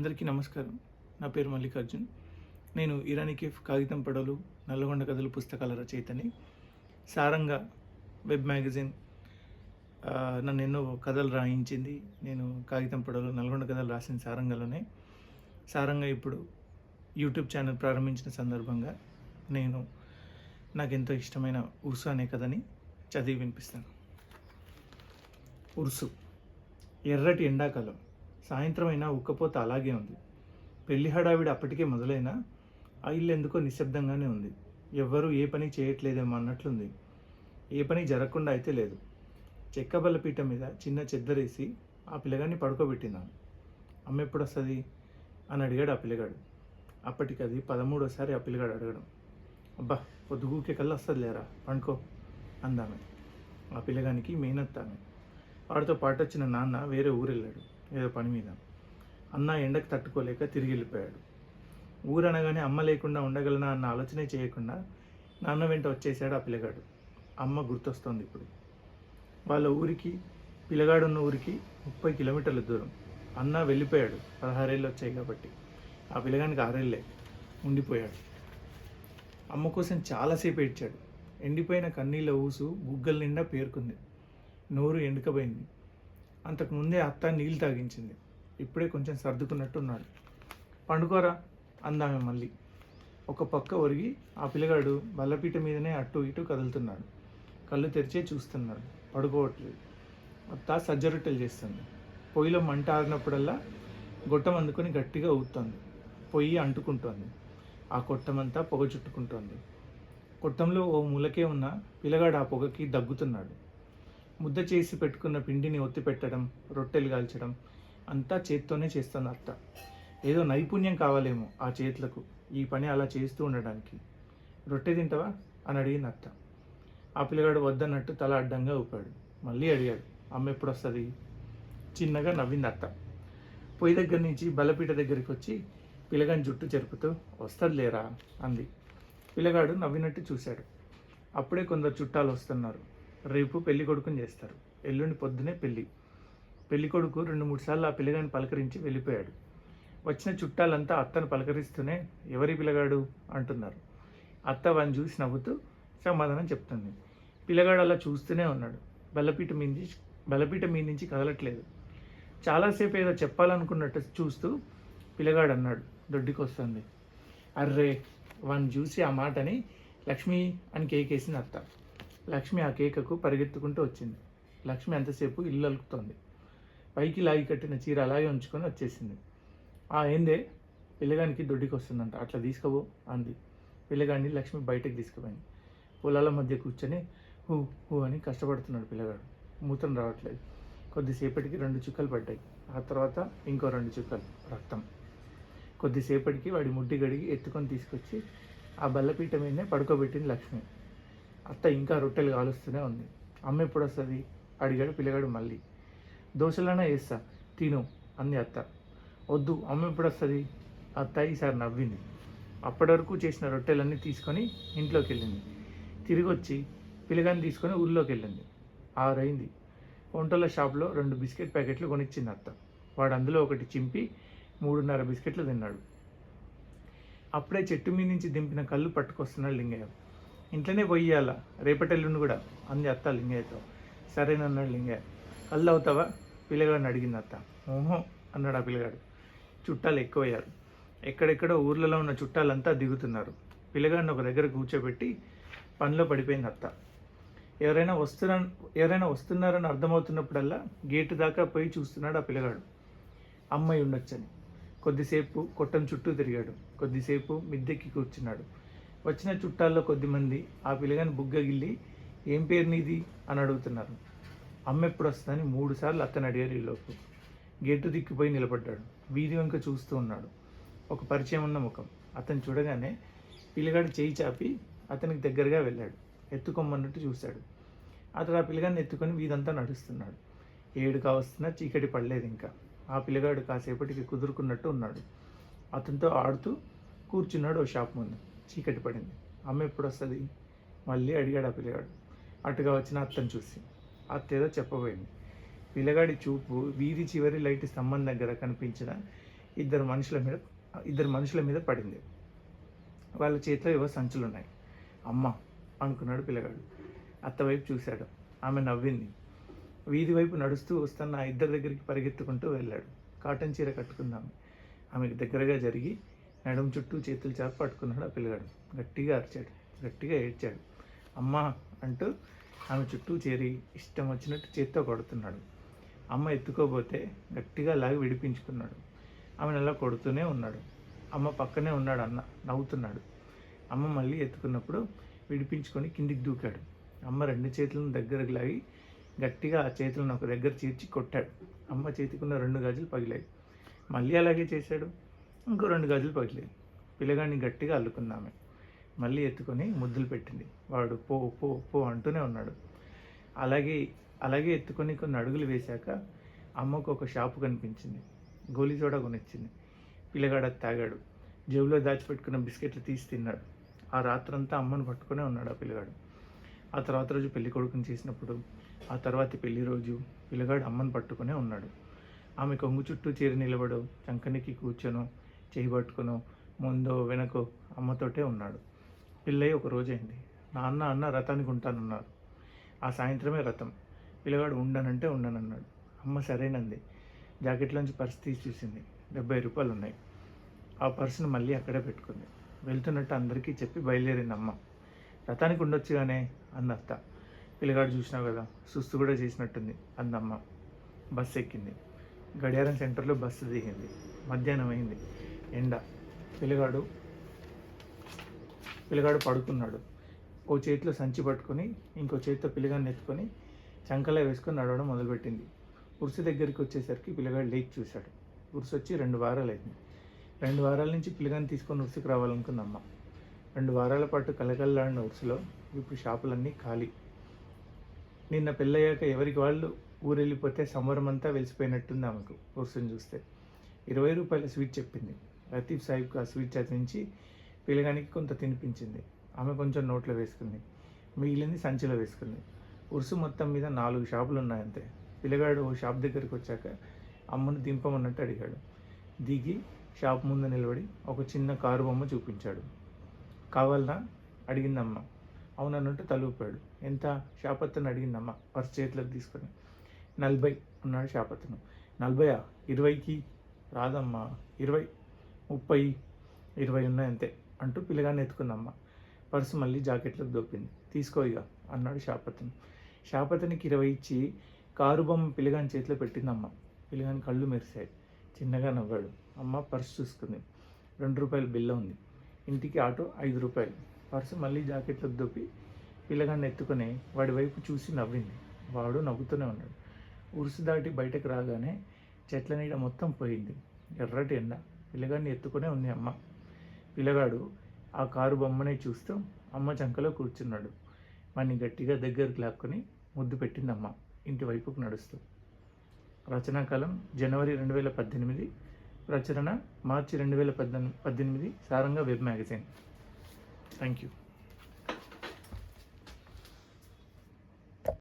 అందరికీ నమస్కారం. నా పేరు మల్లికార్జున్. నేను ఇరానీ కేఫ్ కాగితం పడవలు నల్లగొండ కథలు పుస్తకాల రచయితని. సారంగా వెబ్ మ్యాగజైన్ నన్ను ఎన్నో కథలు రాయించింది. నేను కాగితం పడవలు నల్గొండ కథలు రాసిన సారంగలోనే. సారంగా ఇప్పుడు యూట్యూబ్ ఛానల్ ప్రారంభించిన సందర్భంగా నేను నాకు ఎంతో ఇష్టమైన ఉర్సు అనే కథని చదివి వినిపిస్తాను. ఉర్సు ఎర్రటి ఎండాకాలం. సాయంత్రం అయినా ఉక్కపోత అలాగే ఉంది. పెళ్ళి హడావిడి అప్పటికే మొదలైనా ఆ ఇల్లు ఎందుకో నిశ్శబ్దంగానే ఉంది. ఎవ్వరూ ఏ పని చేయట్లేదేమో అన్నట్లుంది. ఏ పని జరగకుండా అయితే లేదు. చెక్క బల్లపీఠ మీద చిన్న చెద్దరేసి ఆ పిల్లగాన్ని పడుకోబెట్టినాను అమ్మ ఎప్పుడు వస్తుంది అని అడిగాడు ఆ పిల్లగాడు. అప్పటికి అది పదమూడోసారి ఆ పిల్లగాడు అడగడం. అబ్బా పొద్దుగూకే కల్లా వస్తుంది లేరా? పండుకో అందామె. ఆ పిల్లగానికి మేనత్తామె. వాడితో పాటు వచ్చిన నాన్న వేరే ఊరు వెళ్ళాడు ఏదో పని మీద. అన్న ఎండకు తట్టుకోలేక తిరిగి వెళ్ళిపోయాడు. ఊరనగానే అమ్మ లేకుండా ఉండగలనా అన్న ఆలోచనే చేయకుండా నాన్న వెంట వచ్చేసాడు ఆ పిల్లగాడు. అమ్మ గుర్తొస్తోంది ఇప్పుడు. వాళ్ళ ఊరికి పిల్లగాడు ఉన్న ఊరికి ముప్పై కిలోమీటర్ల దూరం. అన్న వెళ్ళిపోయాడు. పదహారేళ్ళు వచ్చాయి కాబట్టి. ఆ పిల్లగానికి ఆరేళ్ళే. ఉండిపోయాడు. అమ్మ కోసం చాలాసేపు ఏడ్చాడు. ఎండిపోయిన కన్నీళ్ళ ఊసు బుగ్గల నిండా పేరుకుంది. నోరు ఎండుకపోయింది అంతకు ముందే అత్త నీళ్ళు తాగించింది. ఇప్పుడే కొంచెం సర్దుకున్నట్టున్నాడు. పండుకోరా అందామె మళ్ళీ. ఒక పక్క ఒరిగి ఆ పిల్లగాడు బల్లపీట మీదనే అటు ఇటు కదులుతున్నాడు. కళ్ళు తెరిచే చూస్తున్నాడు. పడుకోవట్లేదు. అత్త సజ్జ రొట్టెలు చేస్తుంది. పొయ్యిలో మంట ఆరినప్పుడల్లా గొట్టం అందుకొని గట్టిగా ఊగుతోంది పొయ్యి అంటుకుంటోంది. ఆ కొట్టమంతా పొగ చుట్టుకుంటోంది. కొట్టంలో ఓ మూలకే ఉన్న పిల్లగాడు ఆ పొగకి దగ్గుతున్నాడు. ముద్ద చేసి పెట్టుకున్న పిండిని ఒత్తి పెట్టడం రొట్టెలు కాల్చడం అంతా చేత్తోనే చేస్తుంది అత్త. ఏదో నైపుణ్యం కావాలేమో ఆ చేతులకు ఈ పని అలా చేస్తూ ఉండడానికి. రొట్టె తింటావా? అని అడిగింది అత్త. ఆ పిల్లగాడు వద్దన్నట్టు తల అడ్డంగా ఊపాడు. మళ్ళీ అడిగాడు అమ్మ ఎప్పుడు వస్తుంది చిన్నగా నవ్వింది అత్త. పొయ్యి దగ్గర నుంచి బలపీట దగ్గరికి వచ్చి పిల్లగాని జుట్టు జరుపుతూ వస్తుంది లేరా అంది. పిల్లగాడు నవ్వినట్టు చూశాడు. అప్పుడే కొందరు చుట్టాలు వస్తున్నారు. రేపు పెళ్ళి కొడుకుని చేస్తారు. ఎల్లుండి పొద్దునే పెళ్ళి. పెళ్ళి కొడుకు రెండు మూడు సార్లు ఆ పిల్లగాడిని పలకరించి వెళ్ళిపోయాడు. వచ్చిన చుట్టాలంతా అత్తను పలకరిస్తూనే ఎవరి పిల్లగాడు? అంటున్నారు. అత్త వాని చూసి నవ్వుతూ సమాధానం చెప్తుంది. పిల్లగాడు అలా చూస్తూనే ఉన్నాడు. బల్లపీట మీద నుంచి బల్లపీట మీద నుంచి కదలట్లేదు. చాలాసేపు ఏదో చెప్పాలనుకున్నట్టు చూస్తూ పిల్లగాడు అన్నాడు. దొడ్డికొస్తుంది. అర్రే! వాడిని చూసి ఆ మాటని లక్ష్మి అని కేకేసింది అత్త. లక్ష్మి ఆ కేకకు పరిగెత్తుకుంటూ వచ్చింది. లక్ష్మి అంతసేపు ఇల్లు అలుకుతోంది. పైకి లాగి కట్టిన చీర అలాగే ఉంచుకొని వచ్చేసింది. ఆ ఏందే? పిల్లగానికి దొడ్డికి వస్తుందంట. అట్లా తీసుకోబో అంది. పిల్లగాడిని లక్ష్మి బయటకు తీసుకుపోయింది. పొలాల మధ్య కూర్చొని హూ హూ అని కష్టపడుతున్నాడు పిల్లగాడు. మూత్రం రావట్లేదు. కొద్దిసేపటికి రెండు చుక్కలు పడ్డాయి. ఆ తర్వాత ఇంకో రెండు చుక్కలు. రక్తం. కొద్దిసేపటికి వాడి ముడ్డి గడిగి ఎత్తుకొని తీసుకొచ్చి ఆ బల్లపీట మీదనే పడుకోబెట్టింది లక్ష్మి. అత్త ఇంకా రొట్టెలు కాలుస్తూనే ఉంది. అమ్మ ఎప్పుడు వస్తుంది? అడిగాడు పిల్లగాడు మళ్ళీ. దోశలైనా వేస్తా తిను అంది అత్త. వద్దు అమ్మ ఎప్పుడు వస్తుంది? అత్త ఈసారి నవ్వింది. అప్పటి వరకు చేసిన రొట్టెలన్నీ తీసుకొని ఇంట్లోకి వెళ్ళింది తిరిగి వచ్చి పిల్లగాని తీసుకొని ఊళ్ళోకి వెళ్ళింది ఆరైంది. వంటల షాప్లో రెండు బిస్కెట్ ప్యాకెట్లు కొనిచ్చింది అత్త. వాడు అందులో ఒకటి చింపి మూడున్నర బిస్కెట్లు తిన్నాడు. అప్పుడే చెట్టు మీద నుంచి దింపిన కళ్ళు పట్టుకొస్తున్నాడు లింగయ్య. ఇంట్లోనే పోయియాల రేపటెల్లుండి కూడా. అంది అత్త లింగయ్యతో సరేనన్నాడు లింగయ్య కళ్ళు అవుతావా? పిల్లగాడిని అడిగింది అత్త. ఓహో అన్నాడు ఆ పిల్లగాడు. చుట్టాలు ఎక్కువయ్యారు. ఎక్కడెక్కడో ఊర్లలో ఉన్న చుట్టాలంతా దిగుతున్నారు. పిల్లగాడిని ఒక దగ్గర కూర్చోబెట్టి పనిలో పడిపోయింది అత్త. ఎవరైనా వస్తున్నా ఎవరైనా వస్తున్నారని అర్థమవుతున్నప్పుడల్లా గేటు దాకా పోయి చూస్తున్నాడు ఆ పిల్లగాడు. అమ్మాయి ఉండొచ్చని. కొద్దిసేపు కొట్టం చుట్టూ తిరిగాడు. కొద్దిసేపు మిద్దెక్కి కూర్చున్నాడు. వచ్చిన చుట్టాల్లో కొద్దిమంది ఆ పిల్లగాని బుగ్గగిల్లి ఏం పేరు నీది? అని అడుగుతున్నారు. అమ్మ ఎప్పుడు వస్తుందని మూడుసార్లు అక్కని అడిగారు ఈలోపు గేటు దిక్కిపోయి నిలబడ్డాడు. వీధి వంక చూస్తూ ఉన్నాడు. ఒక పరిచయం ఉన్న ముఖం. అతను చూడగానే పిల్లగాడు చేయి చాపి అతనికి దగ్గరగా వెళ్ళాడు. ఎత్తుకోమన్నట్టు చూశాడు. అతడు ఆ పిల్లగాన్ని ఎత్తుకొని వీధంతా నడుస్తున్నాడు. ఏడు కావస్తున్నా చీకటి పడలేదు ఇంకా ఆ పిల్లగాడు కాసేపటికి కుదురుకున్నట్టు ఉన్నాడు. అతనితో ఆడుతూ కూర్చున్నాడు ఓ షాప్ ముందు. చీకటి పడింది. అమ్మ ఎప్పుడు వస్తుంది మళ్ళీ అడిగాడు ఆ పిల్లగాడు. అటుగా వచ్చిన అత్తను చూసి. అత్త ఏదో చెప్పబోయింది. పిల్లగాడి చూపు వీధి చివరి లైట్ స్తంభం దగ్గర కనిపించిన ఇద్దరు మనుషుల మీద ఇద్దరు మనుషుల మీద పడింది. వాళ్ళ చేతిలో ఏవో సంచులు ఉన్నాయి అమ్మ అనుకున్నాడు పిల్లగాడు. అత్త వైపు చూశాడు. ఆమె నవ్వింది. వీధి వైపు నడుస్తూ వస్తున్న ఇద్దరి దగ్గరికి పరిగెత్తుకుంటూ వెళ్ళాడు. కాటన్ చీర కట్టుకుందాం. ఆమెకు దగ్గరగా జరిగి నడుం చుట్టూ చేతులు చాపి పట్టుకున్నాడు ఆ పిల్లగాడు. గట్టిగా అరిచాడు. గట్టిగా ఏడ్చాడు. అమ్మ అంటూ ఆమె చుట్టూ చేరి ఇష్టం వచ్చినట్టు చేత్తో కొడుతున్నాడు. అమ్మ ఎత్తుకోబోతే గట్టిగా లాగి విడిపించుకున్నాడు. ఆమెను అలా కొడుతూనే ఉన్నాడు. అమ్మ పక్కనే ఉన్నాడు అన్న నవ్వుతున్నాడు. అమ్మ మళ్ళీ ఎత్తుకున్నప్పుడు విడిపించుకొని కిందికి దూకాడు. అమ్మ రెండు చేతులను దగ్గరకు లాగి గట్టిగా ఆ చేతులను ఒక దగ్గర చేర్చి కొట్టాడు. అమ్మ చేతికున్న రెండు గాజులు పగిలాయి. మళ్ళీ అలాగే చేశాడు. ఇంకో రెండు గజులు పగిలాయి. పిల్లగాడిని గట్టిగా అల్లుకుందామే మళ్ళీ ఎత్తుకొని ముద్దులు పెట్టింది. వాడు పో పో పో అంటూనే ఉన్నాడు. అలాగే అలాగే ఎత్తుకొని కొన్ని అడుగులు వేశాక అమ్మకు ఒక షాపు కనిపించింది. గోలీ సోడా కొనిచ్చింది. పిల్లగాడు అది తాగాడు. జేబులో దాచిపెట్టుకున్న బిస్కెట్లు తీసి తిన్నాడు. ఆ రాత్రంతా అమ్మను పట్టుకునే ఉన్నాడు ఆ పిల్లగాడు. ఆ తర్వాత రోజు పెళ్ళి కొడుకుని చేసినప్పుడు ఆ తర్వాత పెళ్ళి రోజు పిల్లగాడు అమ్మను పట్టుకునే ఉన్నాడు. ఆమె కొంగు చుట్టూ చేరి నిలబడు చంకనికి కూర్చొను చేయి ముందు ముందో అమ్మతోటే ఉన్నాడు. పిల్లయ్య ఒక రోజైంది. నాన్న అన్న రథానికి ఉంటానన్నారు. ఆ సాయంత్రమే రథం. పిల్లగాడు ఉండనంటే ఉండనన్నాడు. అమ్మ సరేనంది. జాకెట్లోంచి పర్స్ తీసి చూసింది డెబ్బై రూపాయలు ఉన్నాయి ఆ పర్సును మళ్ళీ అక్కడే పెట్టుకుంది. వెళ్తున్నట్టు అందరికీ చెప్పి బయలుదేరింది అమ్మ. రథానికి ఉండొచ్చుగానే? అంది అత్త. పిల్లగాడు చూసినావు కదా? సుస్తు కూడా చేసినట్టుంది అందమ్మ బస్సు ఎక్కింది. గడియారం సెంటర్లో బస్సు దిగింది. మధ్యాహ్నం అయింది ఎండ. పిల్లగాడు పిల్లగాడు పడుకున్నాడు. ఓ చేతిలో సంచి పట్టుకొని ఇంకో చేతితో పిల్లగాడిని ఎత్తుకొని చంకలో వేసుకొని నడవడం మొదలుపెట్టింది. ఉరుసు దగ్గరికి వచ్చేసరికి పిల్లగాడు లేచి చూశాడు. ఉరుసు వచ్చి రెండు వారాలు అయింది రెండు వారాల నుంచి పిల్లగాని తీసుకొని ఉరుసుకు రావాలనుకుందమ్మ రెండు వారాల పాటు కలకల్లాడిన ఉరుసులో ఇప్పుడు షాపులన్నీ ఖాళీ. నిన్న పెళ్ళయ్యాక ఎవరికి వాళ్ళు ఊరెళ్ళిపోతే సంవరం అంతా వెలిసిపోయినట్టుంది ఆమెకు ఉరుసుని చూస్తే. ఇరవై రూపాయల స్వీట్ చెప్పింది. లతీఫ్ సాహిబ్కి ఆ స్వీట్ చదివించి పిల్లగానికి కొంత తినిపించింది. ఆమె కొంచెం నోట్లో వేసుకుంది. మిగిలింది సంచిలో వేసుకుంది. ఉరుసు మొత్తం మీద నాలుగు షాపులు ఉన్నాయంతే పిల్లగాడు ఓ షాప్ దగ్గరికి వచ్చాక అమ్మను దింపమన్నట్టు అడిగాడు. దిగి షాప్ ముందు నిలబడి ఒక చిన్న కారు బొమ్మ చూపించాడు. కావాలనా? అడిగిందమ్మ. అవునన్నట్టు తలూపాడు. ఎంత? షాప్ అతను అడిగిందమ్మ. పర్స్ చేతిలోకి తీసుకొని. నలభై అన్నాడు షాప్ అతను. నలభయా? ఇరవైకి? రాదమ్మా. ఇరవై. ముప్పై ఇరవై ఉన్నాయి అంతే అంటూ పిల్లగాన్ని ఎత్తుకుందమ్మ. పర్సు మళ్ళీ జాకెట్లోకి దొప్పింది తీసుకో ఇక అన్నాడు షాపతిని. షాపతనికి ఇరవై ఇచ్చి కారు బొమ్మ పిల్లగాని చేతిలో పెట్టిందమ్మ. పిల్లగాని కళ్ళు మెరిశాయి. చిన్నగా నవ్వాడు. అమ్మ పర్సు చూసుకుంది. రెండు రూపాయల బిల్ల ఉంది. ఇంటికి ఆటో ఐదు రూపాయలు. పర్సు మళ్ళీ జాకెట్లోకి దొప్పి పిల్లగాన్ని ఎత్తుకొని వాడి వైపు చూసి నవ్వింది. వాడు నవ్వుతూనే ఉన్నాడు. ఉరుసు దాటి బయటకు రాగానే చెట్ల నీడ మొత్తం పోయింది. ఎర్రటి ఎండ. పిల్లగాడిని ఎత్తుకునే ఉంది అమ్మ. పిల్లగాడు ఆ కారు బొమ్మనే చూస్తూ అమ్మ చంకలో కూర్చున్నాడు. వాడిని గట్టిగా దగ్గరికి లాక్కొని ముద్దు పెట్టింది అమ్మ ఇంటి వైపుకు నడుస్తూ. రచనాకాలం జనవరి రెండు వేల పద్దెనిమిది. ప్రచురణ మార్చి రెండు వేల పద్దెనిమిది పద్దెనిమిది. Saranga web magazine. Thank you